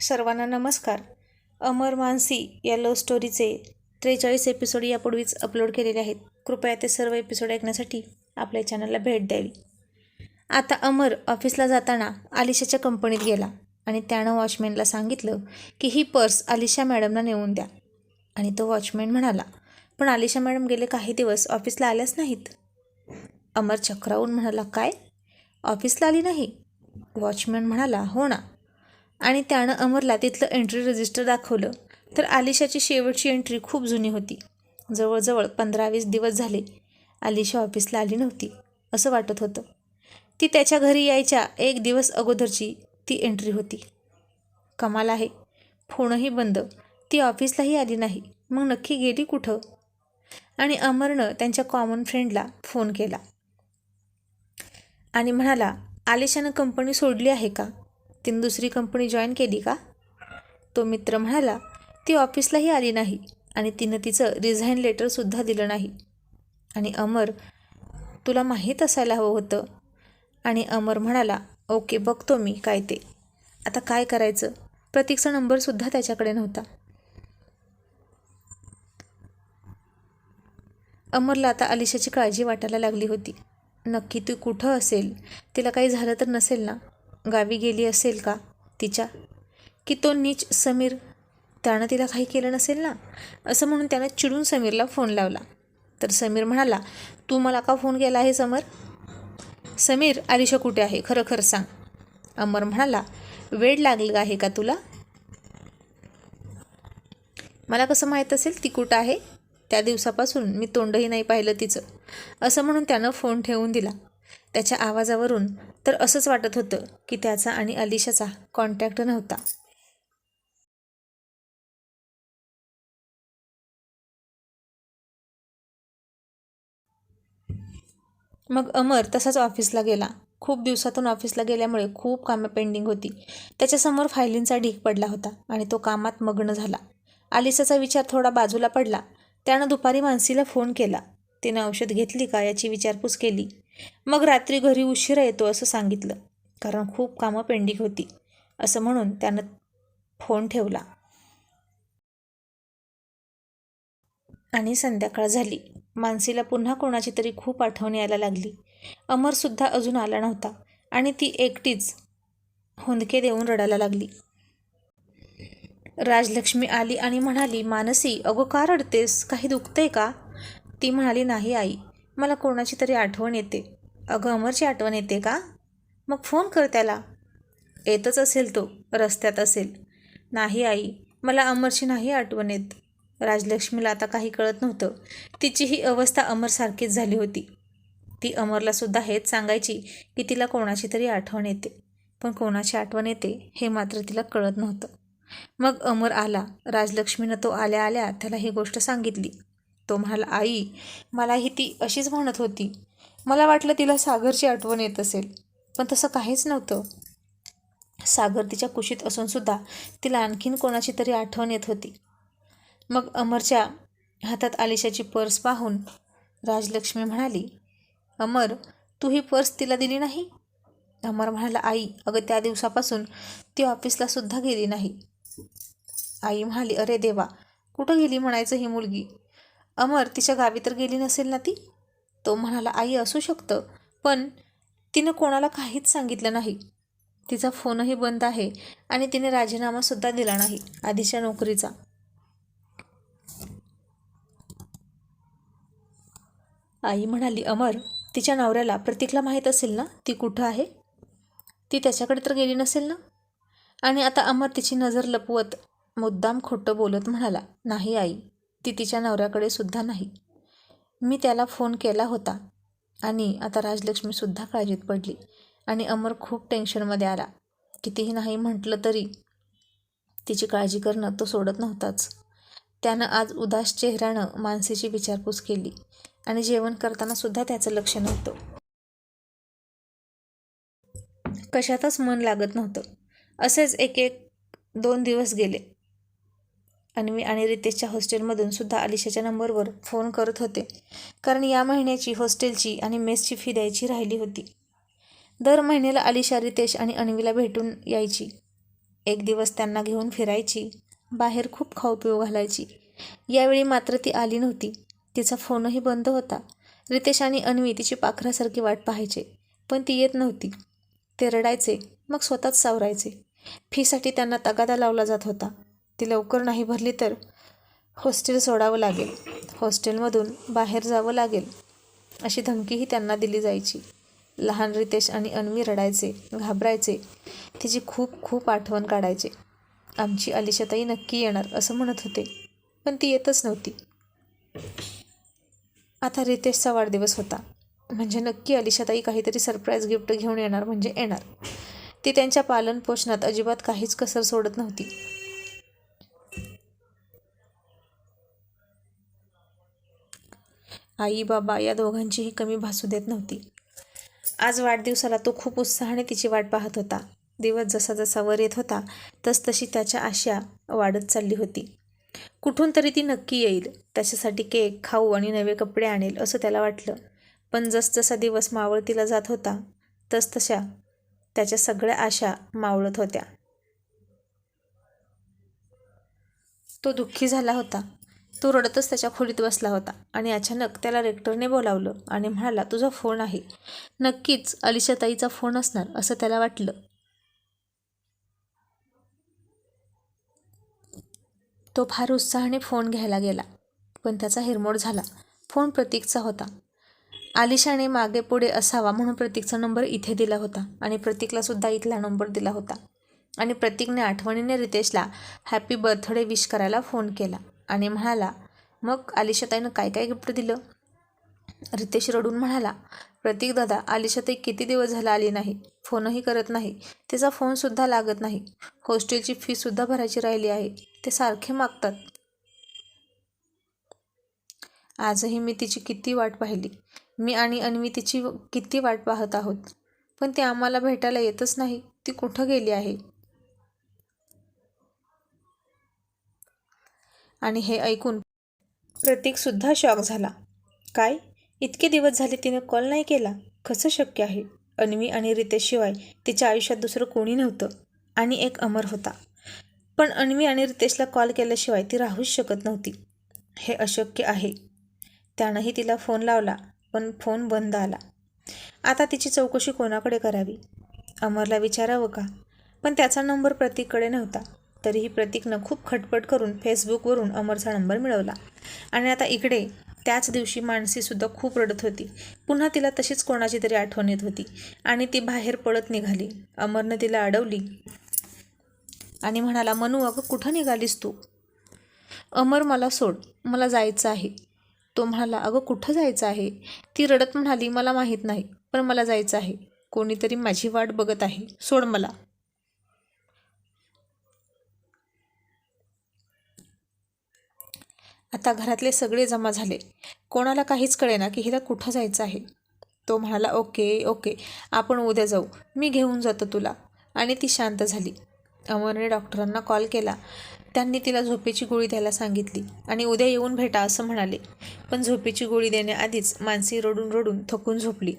सर्वांना नमस्कार. अमर मानसी या लव्ह स्टोरीचे त्रेचाळीस एपिसोड यापूर्वीच अपलोड केलेले आहेत. कृपया ते सर्व एपिसोड ऐकण्यासाठी आपल्या चॅनलला भेट द्यावी. आता अमर ऑफिसला जाताना आलिशाच्या कंपनीत गेला आणि त्यानं वॉचमॅनला सांगितलं की ही पर्स आलिशा मॅडमना नेऊन द्या. आणि तो वॉचमॅन म्हणाला पण आलिशा मॅडम गेले काही दिवस ऑफिसला आल्याच नाहीत. अमर चक्रावून म्हणाला काय? ऑफिसला आली नाही? वॉचमॅन म्हणाला हो ना. आणि त्यानं अमरला तिथलं एंट्री रजिस्टर दाखवलं. तर आलिशाची शेवटची एंट्री खूप जुनी होती. जवळजवळ पंधरा वीस दिवस झाले आलिशा ऑफिसला आली नव्हती असं वाटत होतं. ती त्याच्या घरी यायच्या एक दिवस अगोदरची ती एंट्री होती. कमाल आहे. फोनही बंद. ती ऑफिसलाही आली नाही. मग नक्की गेली कुठं? आणि अमरनं त्यांच्या कॉमन फ्रेंडला फोन केला. आणि म्हणाला आलिशानं कंपनी सोडली आहे का? तिनं दुसरी कंपनी जॉईन केली का? तो मित्र म्हणाला ती ऑफिसलाही आली नाही आणि तिनं तिचं रिझाईन लेटरसुद्धा दिलं नाही. आणि अमर तुला माहीत असायला हवं होतं. आणि अमर म्हणाला ओके बघतो मी काय ते. आता काय करायचं? प्रतीकचा नंबरसुद्धा त्याच्याकडे नव्हता. अमरला आता अलिशाची काळजी वाटायला लागली होती. नक्की ती कुठं असेल? तिला काही झालं तर नसेल ना? गावी गेली असेल का तिच्या? की तो नीच समीर त्यानं तिला काही केलं नसेल ना? असं म्हणून त्यानं चिडून समीरला फोन लावला. तर समीर म्हणाला तू मला का फोन केला आहे समर? समीर आलिशा कुठे आहे? खरं खरं सांग. अमर म्हणाला वेळ लागलं आहे का तुला? मला कसं माहीत असेल ती कुठं आहे? त्या दिवसापासून मी तोंडही नाही पाहिलं तिचं. असं म्हणून त्यानं फोन ठेवून दिला. त्याच्या आवाजावरून तर असंच वाटत होतं की त्याचा आणि अलिशाचा कॉन्टॅक्ट नव्हता. मग अमर तसाच ऑफिसला गेला. खूप दिवसातून ऑफिसला गेल्यामुळे खूप कामं पेंडिंग होती. त्याच्यासमोर फायलींचा ढीक पडला होता आणि तो कामात मग्न झाला. आलिसाचा विचार थोडा बाजूला पडला. त्यानं दुपारी मानसीला फोन केला. तिनं औषध घेतली का याची विचारपूस केली. मग रात्री घरी उशिरा येतो असं सांगितलं. कारण खूप कामं पेंडिंग होती असं म्हणून त्यानं फोन ठेवला. आणि संध्याकाळ झाली. मानसीला पुन्हा कोणाची तरी खूप आठवण यायला लागली. अमरसुद्धा अजून आला नव्हता आणि ती एकटीच हुंदके देऊन रडायला लागली. राजलक्ष्मी आली आणि म्हणाली मानसी अगो का रडतेस? काही दुखतंय का? ती म्हणाली नाही आई. मला कोणाची तरी आठवण येते. अगं अमरची आठवण येते का? मग फोन कर त्याला. येतच असेल तो रस्त्यात असेल. नाही आई मला अमरची नाही आठवण येत. राजलक्ष्मीला आता काही कळत नव्हतं. तिची ही अवस्था अमरसारखीच झाली होती. ती अमरलासुद्धा हेच सांगायची की तिला कोणाची तरी आठवण येते. पण कोणाची आठवण येते हे मात्र तिला कळत नव्हतं. मग अमर आला. राजलक्ष्मीनं तो आल्या आल्या त्याला ही गोष्ट सांगितली. तो म्हणाला आई मलाही ती अशीच म्हणत होती. मला वाटलं तिला सागरची आठवण येत असेल पण तसं काहीच नव्हतं. सागर तिच्या कुशीत असूनसुद्धा तिला आणखीन कोणाची तरी आठवण येत होती. मग अमरच्या हातात आलिशाची पर्स पाहून राजलक्ष्मी म्हणाली अमर तू ही पर्स तिला दिली नाही? अमर म्हणाला आई अगं त्या दिवसापासून ती ऑफिसला सुद्धा गेली नाही. आई म्हणाली अरे देवा कुठं गेली म्हणायचं ही मुलगी? अमर तिच्या गावी तर गेली नसेल ना ती? तो म्हणाला आई असू शकतं पण तिनं कोणाला काहीच सांगितलं नाही. तिचा फोनही बंद आहे आणि तिने राजीनामासुद्धा दिला नाही आधीच्या नोकरीचा. आई म्हणाली अमर तिच्या नवऱ्याला प्रतीकला माहीत असेल ना? ती कुठं आहे? ती त्याच्याकडे तर गेली नसेल ना? आणि आता अमर तिची नजर लपवत मुद्दाम खोटं बोलत म्हणाला नाही आई ती तिच्या नवऱ्याकडे सुद्धा नाही. मी त्याला फोन केला होता आणि आता राजलक्ष्मीसुद्धा काळजीत पडली आणि अमर खूप टेन्शनमध्ये आला. कितीही नाही म्हटलं तरी तिची काळजी करणं तो सोडत नव्हताच. त्यानं आज उदास चेहऱ्यानं मानसीची विचारपूस केली आणि जेवण करताना सुद्धा त्याचं लक्ष नव्हतं. कशातच मन लागत नव्हतं. असेच एक एक दोन दिवस गेले. आणि मी आणि रितेशच्या हॉस्टेलमधून सुद्धा अलिशाच्या नंबरवर फोन करत होते कारण या महिन्याची हॉस्टेलची आणि मेसची फी द्यायची राहिली होती. दर महिन्याला अलिशा रितेश आणि अन्वीला भेटून यायची. एक दिवस त्यांना घेऊन फिरायची बाहेर खूप खाऊ पिऊ घालायची. यावेळी मात्र ती आली नव्हती. तिचा फोनही बंद होता. रितेश आणि अन्वी तिची पाखरासारखी वाट पाहायचे पण ती येत नव्हती. ते रडायचे मग स्वतःच सावरायचे. फीसाठी त्यांना तगादा लावला जात होता. ती लवकर नाही भरली तर हॉस्टेल सोडावं लागेल. हॉस्टेलमधून बाहेर जावं लागेल अशी धमकीही त्यांना दिली जायची. लहान रितेश आणि अन्वी रडायचे घाबरायचे. तिची खूप खूप आठवण काढायचे. आमची अलिशाताई नक्की येणार असं म्हणत होते. पण ती येतच नव्हती. आता रितेशचा वाढदिवस होता. म्हणजे नक्की अलिशाताई काहीतरी सरप्राईज गिफ्ट घेऊन येणार म्हणजे येणार. ती त्यांच्या पालनपोषणात अजिबात काहीच कसर सोडत नव्हती. आई बाबा या दोघांचीही कमी भासू देत नव्हती. आज वाढदिवसाला तो खूप उत्साहाने तिची वाट पाहत होता. दिवस जसा जसा वर येत होता तसतशी त्याच्या आशा वाढत चालली होती. कुठून तरी ती नक्की येईल त्याच्यासाठी केक खाऊ आणि नवे कपडे आणेल असं त्याला वाटलं. पण जसजसा दिवस मावळतीला जात होता तसतशा त्याच्या सगळ्या आशा मावळत होत्या. तो दुःखी झाला होता. तो रडतच त्याच्या खोलीत बसला होता आणि अचानक त्याला रेक्टरने बोलावलं आणि म्हणाला तुझा फोन आहे. नक्कीच अलिशाताईचा फोन असणार असं त्याला वाटलं. तो फार उत्साहाने फोन घ्यायला गेला पण त्याचा हिरमोड झाला. फोन प्रतीकचा होता. आलिशाने मागे पुढे असावा म्हणून प्रतीकचा नंबर इथे दिला होता आणि प्रतीकला सुद्धा इथला नंबर दिला होता. आणि प्रतीकने आठवणीने रितेशला हॅपी बर्थडे विश करायला फोन केला. आणि म्हणाला मग आलिशाताईनं काय काय गिफ्ट दिलं? रितेश रडून म्हणाला प्रतीक दादा आलिशाताई किती दिवस झाला आली नाही फोनही करत नाही तिचा फोनसुद्धा लागत नाही हॉस्टेलची फीसुद्धा भरायची राहिली आहे ते सारखे मागतात. आजही मी तिची किती वाट पाहिली मी आणि अन्वी तिची किती वाट पाहत आहोत पण ती आम्हाला भेटायला येतच नाही ती कुठं गेली आहे? आणि हे ऐकून प्रतीकसुद्धा शॉक झाला. काय? इतके दिवस झाले तिने कॉल नाही केला? कसं शक्य आहे? अन्वी आणि रितेशशिवाय तिच्या आयुष्यात दुसरं कोणी नव्हतं. आणि एक अमर होता. पण अन्वी आणि रितेशला कॉल केल्याशिवाय ती राहूच शकत नव्हती. हे अशक्य आहे. त्यानंही तिला फोन लावला पण फोन बंद आला. आता तिची चौकशी कोणाकडे करावी? अमरला विचारावं का? पण त्याचा नंबर प्रतीककडे नव्हता. तरीही प्रतीकनं खूप खटपट करून फेसबुकवरून अमरचा नंबर मिळवला. आणि आता इकडे त्याच दिवशी मानसीसुद्धा खूप रडत होती. पुन्हा तिला तशीच कोणाची तरी आठवण येत होती. आणि ती बाहेर पळत निघाली. अमरनं तिला अडवली. आणि म्हणाला मनू अगं कुठं निघालीस तू? अमर मला सोड. मला जायचं आहे. तो म्हणाला अगं कुठं जायचं आहे? ती रडत म्हणाली मला माहीत नाही पण मला जायचं आहे. कोणीतरी माझी वाट बघत आहे. सोड मला. आता घरातले सगळे जमा झाले. कोणाला काहीच कळेना की हिला कुठं जायचं आहे. तो म्हणाला ओके ओके आपण उद्या जाऊ. मी घेऊन जातो तुला. आणि ती शांत झाली. अमरने डॉक्टरांना कॉल केला. त्यांनी तिला झोपेची गोळी द्यायला सांगितली आणि उद्या येऊन भेटा असं म्हणाले. पण झोपेची गोळी देण्याआधीच मानसी रडून रडून थकून झोपली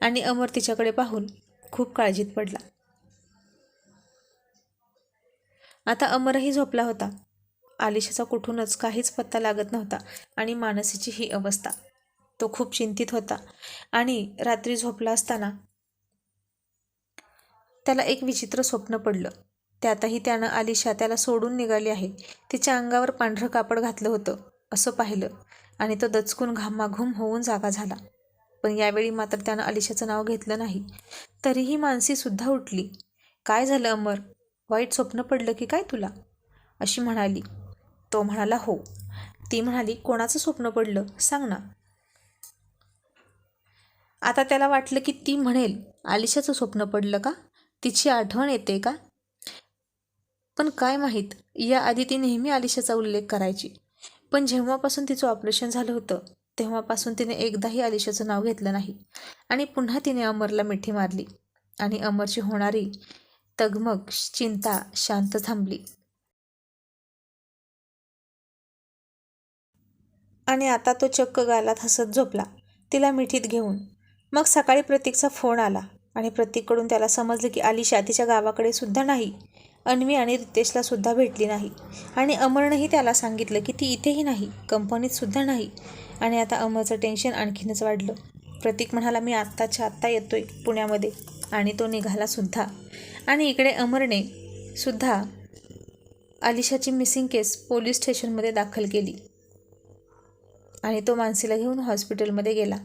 आणि अमर तिच्याकडे पाहून खूप काळजीत पडला. आता अमरही झोपला होता. आलिशाचा कुठूनच काहीच पत्ता लागत नव्हता आणि मानसीची ही अवस्था. तो खूप चिंतित होता आणि रात्री झोपला असताना त्याला एक विचित्र स्वप्न पडलं. त्यातही त्यानं आलिशा त्याला सोडून निघाली आहे. तिच्या अंगावर पांढरं कापड घातलं होतं असं पाहिलं आणि तो दचकून घामाघूम होऊन जागा झाला. पण यावेळी मात्र त्यानं आलिशाचं नाव घेतलं नाही. तरीही मानसीसुद्धा उठली. काय झालं अमर? वाईट स्वप्न पडलं की काय तुला? अशी म्हणाली. तो म्हणाला हो. ती म्हणाली कोणाचं स्वप्न पडलं? सांग ना. आता त्याला वाटलं की ती म्हणेल आलिशाचं स्वप्न पडलं का? तिची आठवण येते का? पण काय माहीत याआधी ती नेहमी आलिशाचा उल्लेख करायची. पण जेव्हापासून तिचं ऑपरेशन झालं होतं तेव्हापासून तिने एकदाही आलिशाचं नाव घेतलं नाही आणि पुन्हा तिने अमरला मिठी मारली आणि अमरची होणारी तगमग चिंता शांत थांबली. आणि आता तो चक्क गालात हसत झोपला तिला मिठीत घेऊन. मग सकाळी प्रतीकचा फोन आला आणि प्रतीककडून त्याला समजलं की आलिशा तिच्या गावाकडे सुद्धा नाही. अन्वी आणि रितेशला सुद्धा भेटली नाही. आणि अमरनंही त्याला सांगितलं की ती इथेही नाही कंपनीत सुद्धा नाही. आणि आता अमरचं टेन्शन आणखीनच वाढलं. प्रतीक म्हणाला मी आत्ताच्या आत्ता येतोय पुण्यामध्ये. आणि तो निघाला सुद्धा. आणि इकडे अमरने सुद्धा आलिशाची मिसिंग केस पोलीस स्टेशनमध्ये दाखल केली. आणि तो मानसीला घेऊन हॉस्पिटलमध्ये गेला.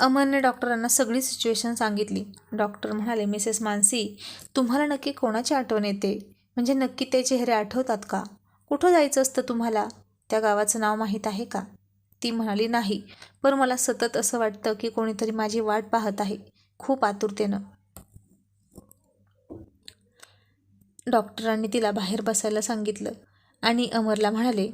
अमरने डॉक्टरांना सगळी सिच्युएशन सांगितली. डॉक्टर म्हणाले मिसेस मानसी तुम्हाला नक्की कोणाची आठवण येते? म्हणजे नक्की ते चेहरे आठवतात का? कुठं जायचं असतं तुम्हाला? त्या गावाचं नाव माहीत आहे का? ती म्हणाली नाही पण मला सतत असं वाटतं की कोणीतरी माझी वाट पाहत आहे खूप आतुरतेनं. डॉक्टरांनी तिला बाहेर बसायला सांगितलं आणि अमरला म्हणाले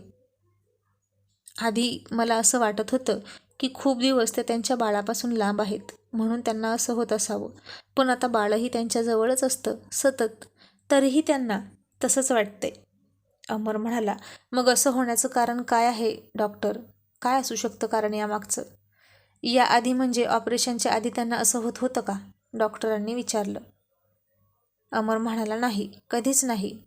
आधी मला असं वाटत होतं की खूप दिवस ते त्यांच्या बाळापासून लांब आहेत म्हणून त्यांना असं होत असावं. पण आता बाळही त्यांच्याजवळच असतं सतत. तरीही त्यांना तसंच वाटतंय. अमर म्हणाला मग असं होण्याचं कारण काय आहे डॉक्टर? काय असू शकतं कारण यामागचं? या आधी म्हणजे ऑपरेशनच्या आधी त्यांना असं होत होतं का? डॉक्टरांनी विचारलं. अमर म्हणाला नाही कधीच नाही.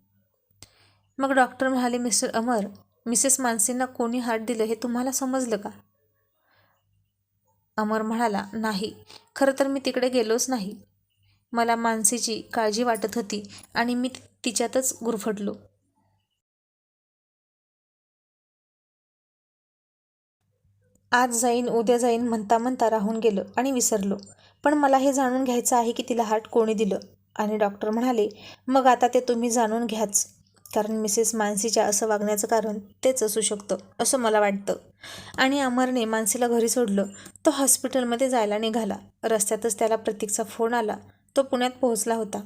मग डॉक्टर म्हणाले मिस्टर अमर मिसेस मानसींना कोणी हात दिलं हे तुम्हाला समजलं का? अमर म्हणाला नाही खरं तर मी तिकडे गेलोच नाही. मला मानसीची काळजी वाटत होती आणि मी तिच्यातच गुरफटलो. आज जाईन उद्या जाईन म्हणता म्हणता राहून गेलं आणि विसरलो. पण मला हे जाणून घ्यायचं आहे की तिला हार्ट कोणी दिलं? आणि डॉक्टर म्हणाले मग आता ते तुम्ही जाणून घ्याच. कारण मिसेस मानसीच्या असं वागण्याचं कारण तेच असू शकतं असं मला वाटतं. आणि अमरने मानसीला घरी सोडलं तो हॉस्पिटलमध्ये जायला निघाला. रस्त्यातच त्याला प्रतीकचा फोन आला. तो पुण्यात पोहोचला होता.